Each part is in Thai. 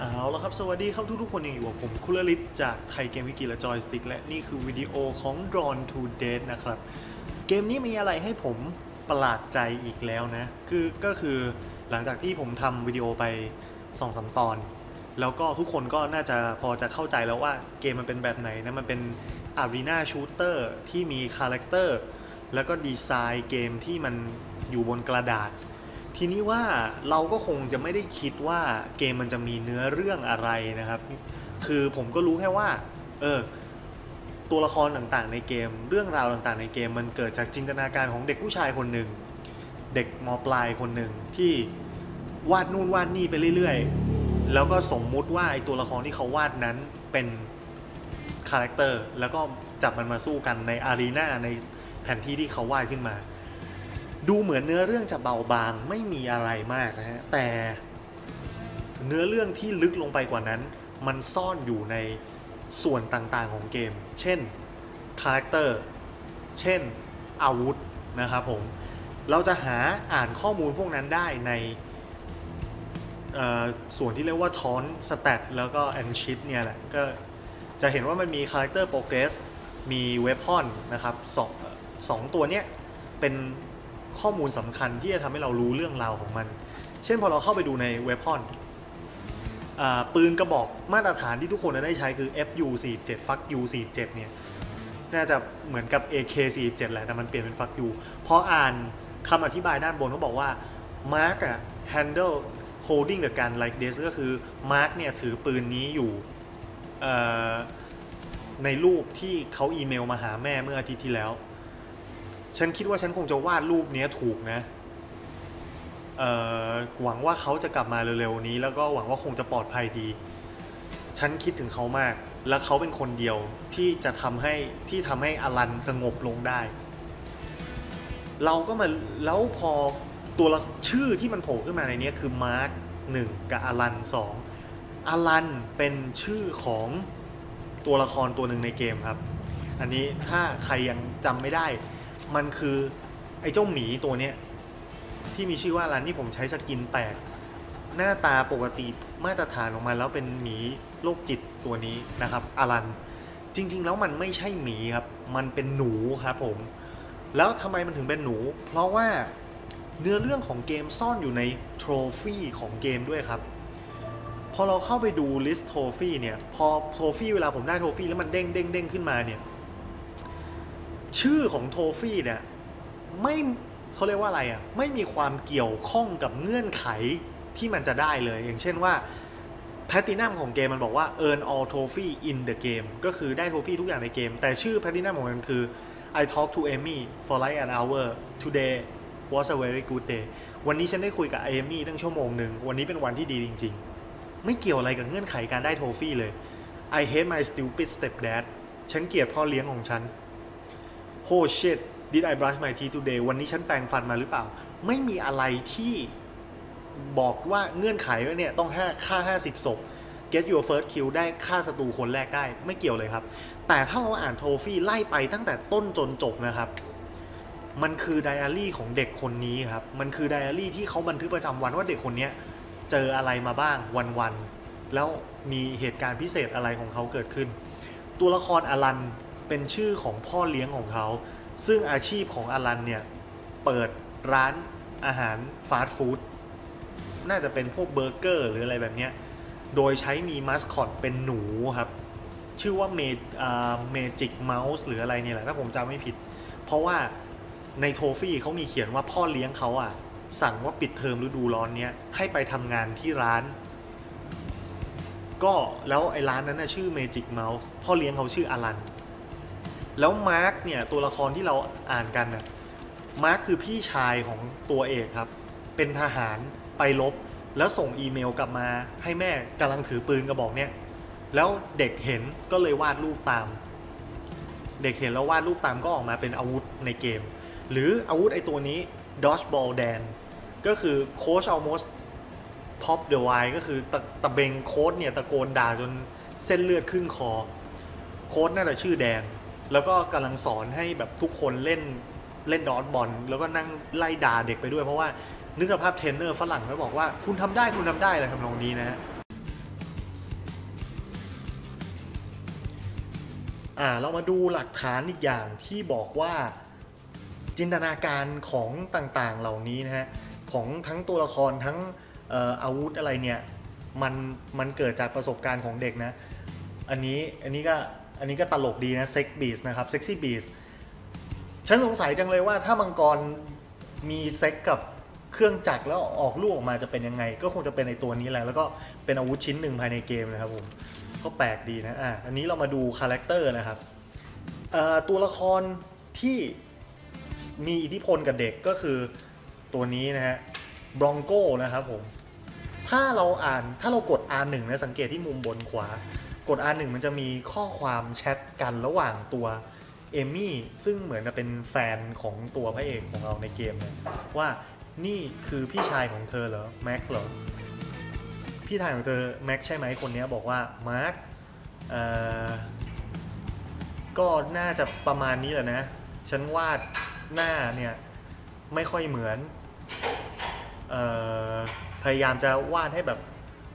เอาละครับ สวัสดีครับทุกๆคนยังอยู่กับผมคุลลิตจากไทยเกมวิกิและจอยสติ๊กและนี่คือวิดีโอของ Drawn to Dead นะครับ เกมนี้มีอะไรให้ผมประหลาดใจอีกแล้วนะ คือก็คือหลังจากที่ผมทำวิดีโอไป2อสตอน แล้วก็ทุกคนก็น่าจะพอจะเข้าใจแล้วว่าเกมมันเป็นแบบไหนนะ มันเป็น Arena Shooter ที่มีคาแรคเตอร์แล้วก็ดีไซน์เกมที่มันอยู่บนกระดาษ ทีนี้ว่าเราก็คงจะไม่ได้คิดว่าเกมมันจะมีเนื้อเรื่องอะไรนะครับ คือผมก็รู้แค่ว่า เออ ตัวละครต่างๆ ในเกม เรื่องราวต่างๆ ในเกม มันเกิดจากจินตนาการของเด็กผู้ชายคนหนึ่ง เด็กมปลายคนหนึ่งที่วาดนู่นวาดนี่ไปเรื่อยๆ แล้วก็สมมุติว่าไอตัวละครที่เขาวาดนั้นเป็นคาแรคเตอร์ แล้วก็จับมันมาสู้กันในอารีนาในแผนที่ที่เขาวาดขึ้นมา ดูเหมือนเนื้อเรื่องจะเบาบางไม่มีอะไรมากนะฮะแต่เนื้อเรื่องที่ลึกลงไปกว่านั้น มันซ่อนอยู่ในส่วนต่างๆของเกม เช่นคาแรคเตอร์เช่นอาวุธนะครับผม เราจะหาอ่านข้อมูลพวกนั้นได้ในส่วนที่เรียกว่าทอนสแตทแล้วก็แอนชิตเนี่ยแหละก็จะเห็นว่ามันมีคาแรคเตอร์โปรเกรสมีเวพอนนะครับสองสองตัวเนี้ยเป็น ข้อมูลสำคัญที่จะทำให้เรารู้เรื่องราวของมัน เช่นพอเราเข้าไปดูในเวพอนปืนกระบอกมาตรฐานที่ทุกคนจะได้ใช้คือ FU47 Fuck U47 เนี่ยน่าจะเหมือนกับ AK47 แหละแต่มันเปลี่ยนเป็น Fuck U พออ่านคำอธิบายด้านบนเขาบอกว่า Mark อะ handle holding the gun like this ก็คือ Mark เนี่ยถือปืนนี้อยู่ในรูปที่เขาอีเมลมาหาแม่เมื่ออาทิตย์ที่แล้ว ฉันคิดว่าฉันคงจะวาดรูปเนี้ยถูกนะหวังว่าเขาจะกลับมาเร็วๆนี้ แล้วก็หวังว่าคงจะปลอดภัยดี ฉันคิดถึงเขามาก และเขาเป็นคนเดียวที่จะทำให้ที่ทำให้อลันสงบลงได้ เราก็มาแล้วพอตัวชื่อที่มันโผล่ขึ้นมาในนี้คือมาร์คหนึ่งกับอลันสองอลันเป็นชื่อของตัวละครตัวหนึ่งในเกมครับ อันนี้ถ้าใครยังจำไม่ได้ มันคือไอ้เจ้าหมีตัวเนี้ยที่มีชื่อว่าอลันนี่ผมใช้สกินแปลกหน้าตาปกติมาตรฐานของมันแล้วเป็นหมีโรคจิตตัวนี้นะครับอลันจริง ๆ แล้วมันไม่ใช่หมีครับ มันเป็นหนูครับผม แล้วทำไมมันถึงเป็นหนู เพราะว่าเนื้อเรื่องของเกมซ่อนอยู่ในโทรฟี่ของเกมด้วยครับ พอเราเข้าไปดูลิสต์โทรฟี่เนี่ย พอโทรฟี่เวลาผมได้โทรฟี่แล้วมันเด้งเด้งเด้งขึ้นมาเนี่ย ชื่อของโทฟี่เนี่ยไม่เขาเรียกว่าอะไรอะไม่มีความเกี่ยวข้องกับเงื่อนไขที่มันจะได้เลย อย่างเช่นว่าแพตตินัมของเกมมันบอกว่า earn all trophy in the game ก็คือได้โทรฟี่ทุกอย่างในเกม แต่ชื่อแพตตินัมของมันคือ I talk to Amy for like an hour today was a very good day วันนี้ฉันได้คุยกับเอมี่ตั้งชั่วโมงหนึ่ง วันนี้เป็นวันที่ดีจริง ๆ ไม่เกี่ยวอะไรกับเงื่อนไขการได้โทรฟี่เลย I hate my stupid stepdad ฉันเกลียดพ่อเลี้ยงของฉัน Oh shit did I brush my teeth today วันนี้ฉันแปรงฟันมาหรือเปล่า ไม่มีอะไรที่บอกว่าเงื่อนไขว่าเนี่ยต้องค่า 50ศพ get your first kill ได้ค่าศัตรูคนแรกได้ไม่เกี่ยวเลยครับ แต่ถ้าเราอ่านโทฟี่ไล่ไปตั้งแต่ต้นจนจบนะครับ มันคือไดอารี่ของเด็กคนนี้ครับ มันคือไดอารี่ที่เขาบันทึกประจำวันว่าเด็กคนนี้เจออะไรมาบ้างวันๆแล้วมีเหตุการณ์พิเศษอะไรของเขาเกิดขึ้น ตัวละครอลัน เป็นชื่อของพ่อเลี้ยงของเขา ซึ่งอาชีพของอลันเนี่ย เปิดร้านอาหารฟาสต์ฟู้ดน่าจะเป็นพวกเบอร์เกอร์หรืออะไรแบบเนี้ย โดยใช้มีมัสคอตเป็นหนูครับ ชื่อว่าเมเมจิกเมาส์หรืออะไรเนี่ยแหละ ถ้าผมจำไม่ผิด เพราะว่าในโทฟี่เขามีเขียนว่าพ่อเลี้ยงเขาอะ สั่งว่าปิดเทอมฤดูร้อนเนี้ยให้ไปทำงานที่ร้าน ก็แล้วไอ้ร้านนั้นนะชื่อ Magic Mouse พ่อเลี้ยงเขาชื่ออลัน แล้วมาร์กเนี่ยตัวละครที่เราอ่านกันน่ะมาร์กคือพี่ชายของตัวเอกครับ เป็นทหารไปลบ แล้วส่งอีเมลกลับมาให้แม่กำลังถือปืนกระบอกเนี่ย แล้วเด็กเห็นก็เลยวาดรูปตาม เด็กเห็นแล้ววาดรูปตามก็ออกมาเป็นอาวุธในเกม หรืออาวุธไอตัวนี้ dodgeball dan ก็คือโค้ช almost pop the wire ก็คือตะตะเบงโค้ดเนี่ยตะโกนด่าจนเส้นเลือดขึ้นคอ โค้ดน่าจะชื่อแดน แล้วก็กำลังสอนให้แบบทุกคนเล่นเล่นดอทบอลแล้วก็นั่งไล่ด่าเด็กไปด้วยเพราะว่านึกสภาพเทรนเนอร์ฝรั่งเขาบอกว่าคุณทำได้คุณทำได้อะไรทำนองนี้นะฮะอ่าเรามาดูหลักฐานอีกอย่างที่บอกว่าจินตนาการของต่างๆเหล่านี้นะฮะของทั้งตัวละครทั้งอาวุธอะไรเนี่ยมันมันเกิดจากประสบการณ์ของเด็กนะ อันนี้อันนี้ก็ อันนี้ก็ตลกดีนะเซ็กบีสนะครับเซ็กซี่บีสฉันสงสัยจังเลยว่าถ้ามังกรมีเซ็กกับเครื่องจักรแล้วออกลูกออกมาจะเป็นยังไง ก็คงจะเป็นในตัวนี้แหละแล้วก็เป็นอาวุธชิ้นหนึ่งภายในเกมนะครับผมก็แปลกดีนะอะอันนี้เรามาดูคาแรคเตอร์นะครับตัวละครที่มีอิทธิพลกับเด็กก็คือตัวนี้นะฮะบรองโก้นะครับผมถ้าเราอ่านถ้าเรากด R1 นะสังเกตที่มุมบนขวา กด R1 มันจะมีข้อความแชทกันระหว่างตัวเอมี่ซึ่งเหมือนจะเป็นแฟนของตัวพระเอกของเราในเกมเนี่ยว่านี่คือพี่ชายของเธอเหรอแม็กเหรอพี่ชายของเธอแม็กใช่ไหมคนนี้บอกว่ามาร์คก็น่าจะประมาณนี้แหละนะ ฉันวาดหน้าเนี่ยไม่ค่อยเหมือนออพยายามจะวาดให้แบบ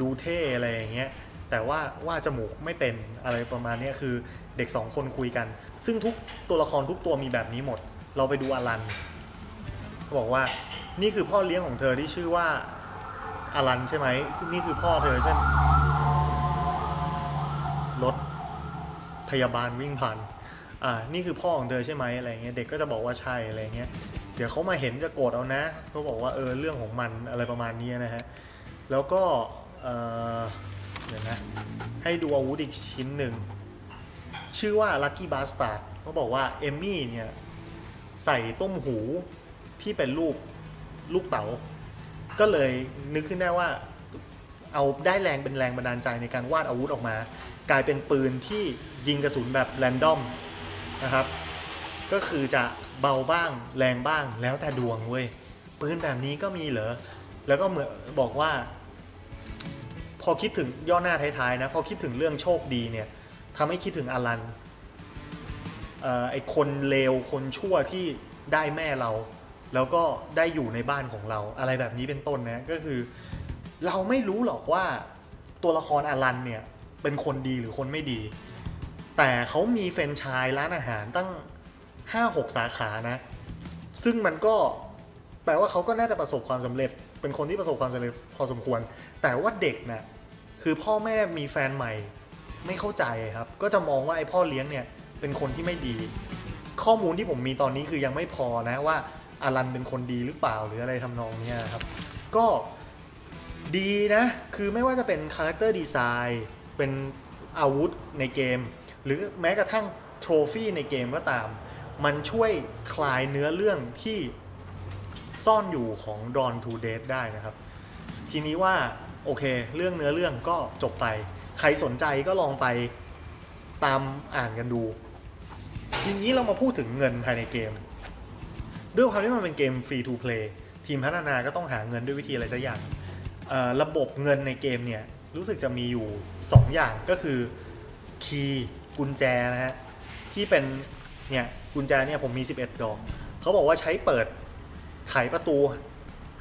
ดูเท่อะไรอย่างเงี้ย แต่ว่าว่าจมูกไม่เป็นอะไรประมาณนี้คือเด็กสองคนคุยกัน ซึ่งทุกตัวละครทุกตัวมีแบบนี้หมด เราไปดูอลันเขาบอกว่านี่คือพ่อเลี้ยงของเธอที่ชื่อว่าอลันใช่ไหมนี่คือพ่อเธอใช่ไหมรถพยาบาลวิ่งผ่านอ่านี่คือพ่อของเธอใช่ไหมอะไรเงี้ยเด็กก็จะบอกว่าใช่อะไรเงี้ยเดี๋ยวเขามาเห็นจะโกรธเอานะเขาบอกว่าเออเรื่องของมันอะไรประมาณนี้นะฮะแล้วก็เออ เดี๋ยวนะ ให้ดูอาวุธอีกชิ้นหนึ่ง ชื่อว่า Lucky Bastard เขาบอกว่าเอมมี่เนี่ย ใส่ต้มหูที่เป็นรูปลูกเต๋า ก็เลยนึกขึ้นได้ว่าเอาได้แรงเป็นแรงบันดาลใจในการวาดอาวุธออกมา กลายเป็นปืนที่ยิงกระสุนแบบแรนดอมนะครับ ก็คือจะเบาบ้างแรงบ้างแล้วแต่ดวงเว้ยปืนแบบนี้ก็มีเหรอ แล้วก็เหมือนบอกว่า พอคิดถึงย่อหน้าท้ายๆนะพอคิดถึงเรื่องโชคดีเนี่ยทำให้คิดถึงอลันไอคนเลวคนชั่วที่ได้แม่เรา แล้วก็ได้อยู่ในบ้านของเรา อะไรแบบนี้เป็นต้นนะก็คือ เราไม่รู้หรอกว่าตัวละครอลันเนี่ยเป็นคนดีหรือคนไม่ดี แต่เขามีแฟรนไชส์ร้านอาหารตั้ง 5-6 สาขานะ ซึ่งมันก็แปลว่าเขาก็น่าจะประสบความสำเร็จ เป็นคนที่ประสบความสำเร็จพอสมควร แต่ว่าเด็กนะ่ะ คือพ่อแม่มีแฟนใหม่ไม่เข้าใจครับ ก็จะมองว่าไอ้พ่อเลี้ยงเนี่ยเป็นคนที่ไม่ดี ข้อมูลที่ผมมีตอนนี้คือยังไม่พอนะว่าอารันเป็นคนดีหรือเปล่าหรืออะไรทำนองเนี้ยครับ ก็ดีนะ คือไม่ว่าจะเป็นคาแรคเตอร์ดีไซน์เป็นอาวุธในเกม หรือแม้กระทั่งโทรฟี่ในเกมก็ตาม มันช่วยคลายเนื้อเรื่องที่ซ่อนอยู่ของ Dawn to Date ได้นะครับ ทีนี้ว่า โอเค เรื่องเนื้อเรื่องก็จบไป ใครสนใจก็ลองไปตามอ่านกันดู ทีนี้เรามาพูดถึงเงินภายในเกม ด้วยความที่มันเป็นเกมฟรีทูเพลย์ทีมพัฒนาก็ต้องหาเงินด้วยวิธีอะไรสักอย่างระบบเงินในเกมเนี่ย รู้สึกจะมีอยู่ 2 อย่างก็คือคีย์กุญแจนะฮะ ที่เป็นเนี่ยกุญแจเนี่ยผมมี 11 ดอก เขาบอกว่าใช้เปิดไขประตู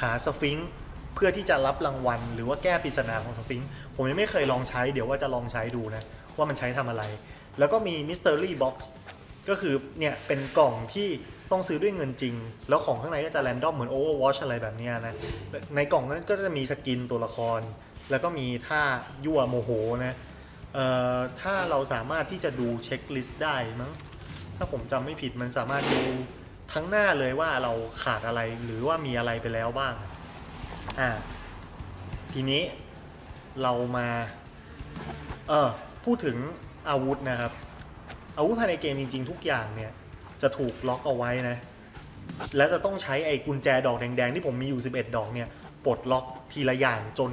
หาสฟิงค์ เพื่อที่จะรับรางวัล หรือว่าแก้ปริศนาของสฟิงค์ผมยังไม่เคยลองใช้เดี๋ยวว่าจะลองใช้ดูนะ ว่ามันใช้ทำอะไร แล้วก็มี Mystery Box ก็คือเนี่ยเป็นกล่องที่ต้องซื้อด้วยเงินจริง แล้วของข้างในก็จะแรนดอมเหมือน Overwatch อะไรแบบนี้นะ ในกล่องนั้นก็จะมีสกินตัวละคร แล้วก็มีท่ายั่วโมโหนะถ้าเราสามารถที่จะดูเช็คลิสต์ได้มั้งถ้าผมจำไม่ผิดมันสามารถดูทั้งหน้าเลยว่าเราขาดอะไรหรือว่ามีอะไรไปแล้วบ้าง อ่า ทีนี้เรามา เออพูดถึงอาวุธนะครับ อาวุธภายในเกมจริง ๆ ทุกอย่างเนี่ย จะถูกล็อกเอาไว้นะ แล้วจะต้องใช้ไอ้กุญแจดอกแดงๆ ที่ผมมีอยู่ 11 ดอกเนี่ยปลดล็อกทีละอย่างจน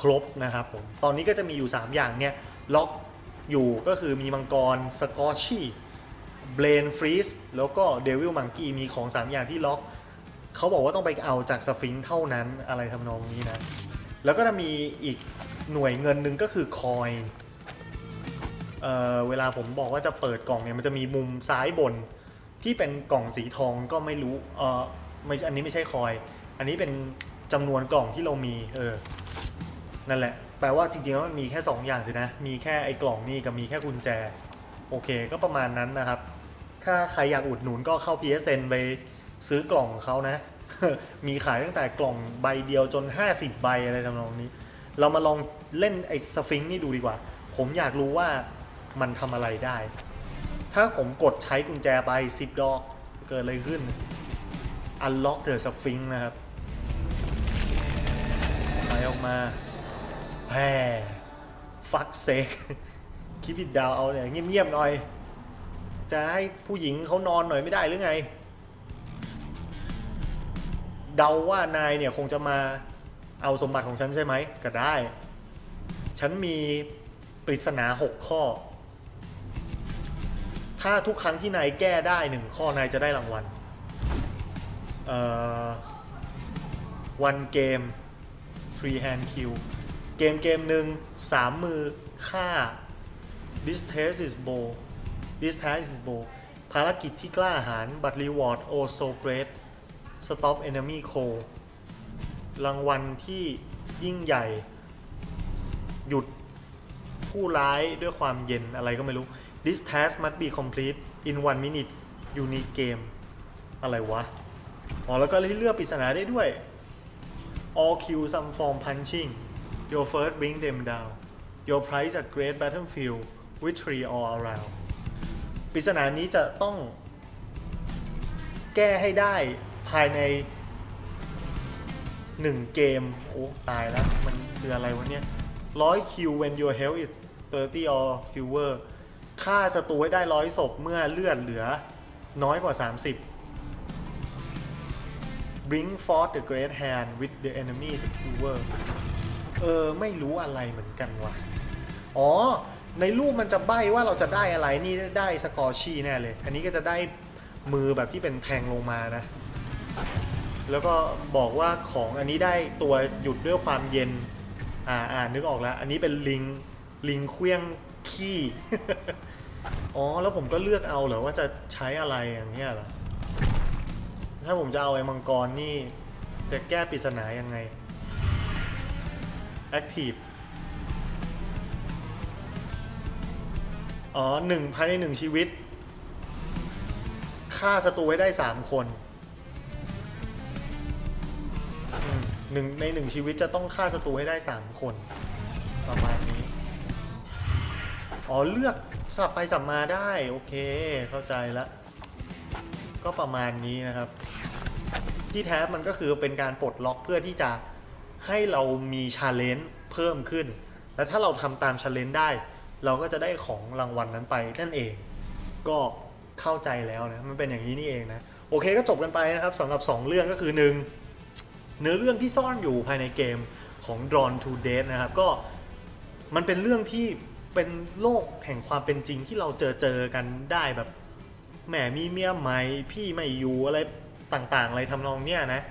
ครบนะครับผม ตอนนี้ก็จะมีอยู่ 3 อย่างเนี่ยล็อกอยู่ก็คือมีมังกรสกอชี่เบลนฟรีสแล้วก็เดวิลมังกี้มีของ 3 อย่างที่ล็อก เขาบอกว่าต้องไปเอาจากสฟิงค์เท่านั้นอะไรทำนองนี้นะ แล้วก็จะมีอีกหน่วยเงินหนึ่งก็คือคอยเออเวลาผมบอกว่าจะเปิดกล่องเนี่ยมันจะมีมุมซ้ายบนที่เป็นกล่องสีทองก็ไม่รู้เออไม่อันนี้ไม่ใช่คอย อันนี้เป็นจำนวนกล่องที่เรามีเออนั่นแหละ แปลว่าจริงๆแล้วมันมีแค่ 2 อย่างสินะ มีแค่ไอ้กล่องนี่กับมีแค่กุญแจ โอเค ก็ประมาณนั้นนะครับ ถ้าใครอยากอุดหนุนก็เข้า PSN ไป ซื้อกล่องของเขานะ มีขายตั้งแต่กล่องใบเดียวจน 50 ใบอะไรทำนองนี้ เรามาลองเล่นไอ้สฟิงค์นี่ดูดีกว่า ผมอยากรู้ว่ามันทำอะไรได้ ถ้าผมกดใช้กุญแจไป 10 ดอก เกิดอะไรขึ้น Unlock the Sphinx นะครับไหลออกมาแพ่ฟักเซกคิดผิดดาวเอาเนี่ยเงียบๆหน่อย จะให้ผู้หญิงเขานอนหน่อยไม่ได้หรือไง เดาว่านายเนี่ยคงจะมาเอาสมบัติของฉันใช่ไหมก็ได้ ฉันมีปริศนาหกข้อ ถ้าทุกครั้งที่นายแก้ได้หนึ่งข้อนายจะได้รางวัลเอ่อ one game three hand kill เกมเกมหนึ่งสามมือฆ่า this test is bow this task is bow ภารกิจที่กล้าหาญ but reward oh so great stop enemy cold รางวัลที่ยิ่งใหญ่ หยุดผู้ร้ายด้วยความเย็นอะไรก็ไม่รู้ this task must be complete in one minute unique game อะไรวะ อ๋อ แล้วก็เลือกปริศนาได้ด้วย all kill some form punching your first bring them down your prize a great battlefield victory all around ปริศนานี้จะต้องแก้ให้ได้ ภายในหนึ่งเกม โอ้ตายแล้ว มันคืออะไรวะเนี่ยร้อยคิว when your health is 30 or fewer ฆ่าศัตรูให้ได้ร้อยศพเมื่อเลือดเหลือน้อยกว่า 30 bring forth the great hand with the enemy skewer เออ ไม่รู้อะไรเหมือนกันว่ะ อ๋อ ในรูปมันจะใบ้ว่าเราจะได้อะไรนี่ได้สกอร์ชีแน่เลย อันนี้ก็จะได้มือแบบที่เป็นแทงลงมานะ แล้วก็บอกว่าของอันนี้ได้ตัวหยุดด้วยความเย็น อ่าอ่านึกออกแล้ว อันนี้เป็นลิง ลิงเคลี้ยงขี้ อ๋อ แล้วผมก็เลือกเอาเหรอว่าจะใช้อะไรอย่างเงี้ยเหรอ ถ้าผมจะเอาไอ้มังกรนี่ จะแก้ปริศนายังไง Active อ๋อหนึ่งภายในหนึ่งชีวิตฆ่าศัตรูไว้ได้สามคน หนึ่งในหนึ่งชีวิตจะต้องฆ่าศัตรูให้ได้สามคน ประมาณนี้ อ๋อเลือกสับไปสับมาได้ โอเค เข้าใจแล้วก็ประมาณนี้นะครับ ที่แท้มันก็คือเป็นการปลดล็อกเพื่อที่จะให้เรามีชาเลนจ์เพิ่มขึ้น และถ้าเราทำตามชาเลนจ์ได้ เราก็จะได้ของรางวัลนั้นไปนั่นเอง ก็เข้าใจแล้วนะ มันเป็นอย่างนี้นี่เองนะ โอเคก็จบกันไปนะครับสำหรับ 2 เรื่องก็คือ 1 เนื้อเรื่องที่ซ่อนอยู่ภายในเกมของ Drawn to Death นะครับก็มันเป็นเรื่องที่เป็นโลกแห่งความเป็นจริงที่เราเจอเจอกันได้แบบแหมมีเมียใหม่พี่ไม่อยู่อะไรต่างๆ อะไรทำนองเนี้ยนะ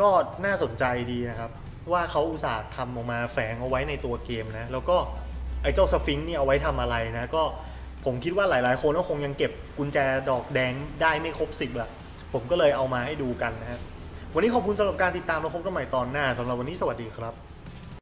ก็น่าสนใจดีนะครับ ว่าเขาอุตส่าห์ทำออกมาแฝงเอาไว้ในตัวเกมนะ แล้วก็ไอ้เจ้าสฟิงค์นี่เอาไว้ทำอะไรนะ ก็ผมคิดว่าหลายๆ คนก็คงยังเก็บกุญแจดอกแดงได้ไม่ครบสิบอะผมก็เลยเอามาให้ดูกันนะครับ วันนี้ขอบคุณสำหรับการติดตามเราพบกันใหม่ตอนหน้าสำหรับวันนี้สวัสดีครับ